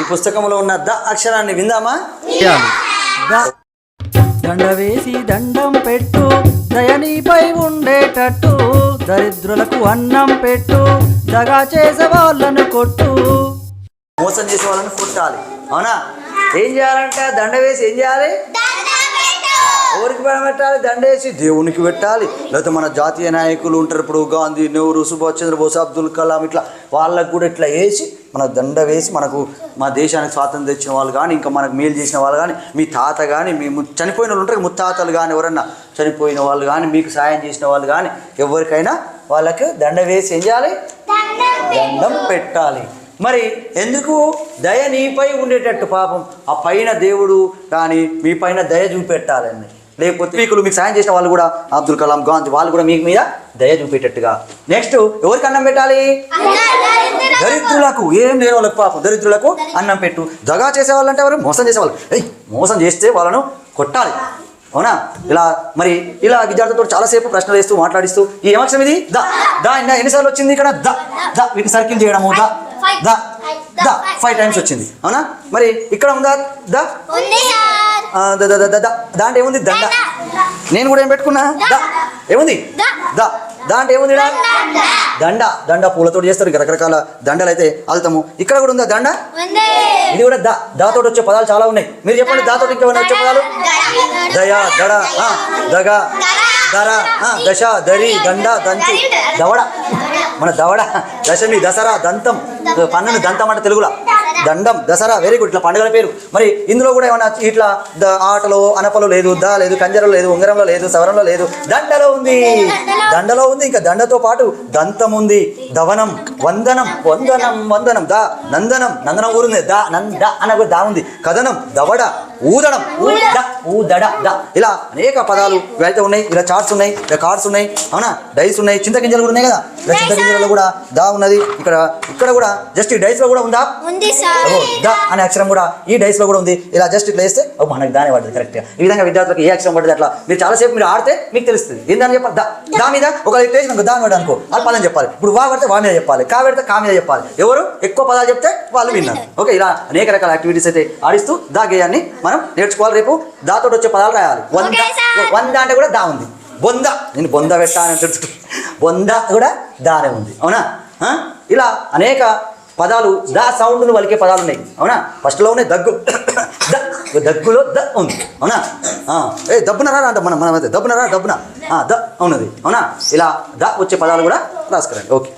ఈ పుస్తకంలో ఉన్న ద అక్షరాన్ని విందామా? దండ వేసి దండం పెట్టు దయనీపై ఉండేటట్టు దరిద్రులకు అన్నం పెట్టు దగా చేసే వాళ్ళను కొట్టు. మోసం చేసే వాళ్ళని కొట్టాలి. అవునా? ఏం చేయాలంట దండ వేసి ఏం చేయాలి? ఎవరికి పెట్టాలి? దండ వేసి దేవునికి పెట్టాలి. లేకపోతే మన జాతీయ నాయకులు ఉంటారు. ఇప్పుడు గాంధీ నెహ్రూ సుభాష్ చంద్రబోస్ అబ్దుల్ కలాం ఇట్లా వాళ్ళకు కూడా ఇట్లా వేసి మన దండ వేసి మనకు మా దేశానికి స్వాతంత్రం తెచ్చిన వాళ్ళు కానీ ఇంకా మనకు మేలు చేసిన వాళ్ళు కానీ మీ తాత కానీ మీ చనిపోయిన వాళ్ళు ఉంటారు. ముత్తాతలు కానీ ఎవరన్నా చనిపోయిన వాళ్ళు కానీ మీకు సాయం చేసిన వాళ్ళు కానీ ఎవరికైనా వాళ్ళకి దండ వేసి ఏం చేయాలి? దండం పెట్టాలి. మరి ఎందుకు? దయ నీపై ఉండేటట్టు పాపం. ఆ పైన దేవుడు కానీ మీ పైన దయ చూపెట్టాలండి. లేకపోతే మీకు మీకు సాయం చేసిన వాళ్ళు కూడా అబ్దుల్ కలాం గాంధీ వాళ్ళు కూడా మీకు మీద దయ చూపేటట్టుగా. నెక్స్ట్ ఎవరికి అన్నం పెట్టాలి? దరిద్రులకు. ఏం లేని వాళ్ళకి పాపం. దరిద్రులకు అన్నం పెట్టు. దగా చేసేవాళ్ళు అంటే ఎవరు? మోసం చేసేవాళ్ళు. మోసం చేస్తే వాళ్ళను కొట్టాలి. అవునా? ఇలా మరి ఇలా విద్యార్థులతో చాలాసేపు ప్రశ్నలు వేస్తూ మాట్లాడిస్తూ ఈ ఏమక్షరం ఇది? ద. దా. ఎన్నిసార్లు వచ్చింది ఇక్కడ? ద. ద. వీటిని సర్కిల్ చేయడము. ద. ద. ద ఫైవ్ టైమ్స్ వచ్చింది. అవునా? మరి ఇక్కడ ఉందా? ద? దాంట్లో ఏముంది? దండ. నేను కూడా ఏం పెట్టుకున్నా? ద. ఏముంది? ద. దాంట్లో ఏముంది? దండ. దండ. పూలతోటి చేస్తారు రకరకాల దండలు అయితే అల్తము. ఇక్కడ కూడా ఉందా దండ? ఇది కూడా ద. దాతోటి వచ్చే పదాలు చాలా ఉన్నాయి. మీరు చెప్పండి దాతోటి ఇంకేమైనా వచ్చే పదాలు? దయ దడ ఆ, దగ దర ఆ, దశ దరి దండ దంచు దవడ. మన దవడ దశమి దసరా దంతం పన్నును దంతం అంటే తెలుగులో. దండం దసరా వెరీ గుడ్ ఇట్లా పండుగల పేరు. మరి ఇందులో కూడా ఏమన్నా ఇట్లా ద ఆటలో అనపలో లేదు ద లేదు కంజరలో లేదు ఉంగరంలో లేదు సవరంలో లేదు దండలో ఉంది. దండలో ఉంది ఇంకా దండతో పాటు దంతం ఉంది. దవనం వందనం వందనం వందనం. దా నందనం నందనం ఊరుంది దా నంద అన్న కూడా దా ఉంది. కథనం దవడ ఊదడం ఊద ఊదడ ద. ఇలా అనేక పదాలు వెళ్తూ ఉన్నాయి. ఇలా చార్ట్స్ ఉన్నాయి ఇలా కార్డ్స్ ఉన్నాయి. అవునా? డైస్ ఉన్నాయి. చింతగింజలు కూడా ఉన్నాయి కదా? ఇలా చింతగింజలలో కూడా దా ఉన్నది. ఇక్కడ ఇక్కడ కూడా జస్ట్ ఈ డైస్లో కూడా ఉందా? ఉంది ద అనే అక్షరం కూడా ఈ డైస్లో కూడా ఉంది. ఇలా జస్ట్ ఇట్లా వేస్తే మనకు దానే పడుతుంది కరెక్ట్ ఈ విధంగా విద్యార్థులకు ఏ అక్షరం పడుతుంది అట్లా. మీరు చాలాసేపు మీరు ఆడితే మీకు తెలుస్తుంది. ఏందని చెప్పాలి? దా దా మీద ఒక స్టేజ్ మనకు దా మీద అనుకో. వాళ్ళు పదం చెప్పాలి. ఇప్పుడు వా పడితే వా మీద చెప్పాలి. కా పెడితే కా మీద చెప్పాలి. ఎవరు? ఎక్కువ పదాలు చెప్తే వాళ్ళు విన్నారు. ఓకే ఇలా అనేక రకాల యాక్టివిటీస్ అయితే ఆడిస్తూ దా గేయాన్ని మనం నేర్చుకోవాలి రేపు. దాతోటి వచ్చే పదాలు రాయాలి. వంద. వంద అంటే కూడా దా ఉంది. బొంద. నేను బొంద పెట్టా అని తెలుసు బొంద కూడా దానే ఉంది. అవునా? ఇలా అనేక పదాలు ద సౌండ్ను వలికే పదాలు ఉన్నాయి. అవునా? ఫస్ట్లో ఉన్నాయి దగ్గు. ద. దగ్గులో ద ఉంది. అవునా? ఏ దబ్బునరా అంట మనం మనం అయితే. దబ్బునరా దబ్బున ద ఉన్నది. అవునా? ఇలా ద వచ్చే పదాలు కూడా రాసుకురండి. ఓకే.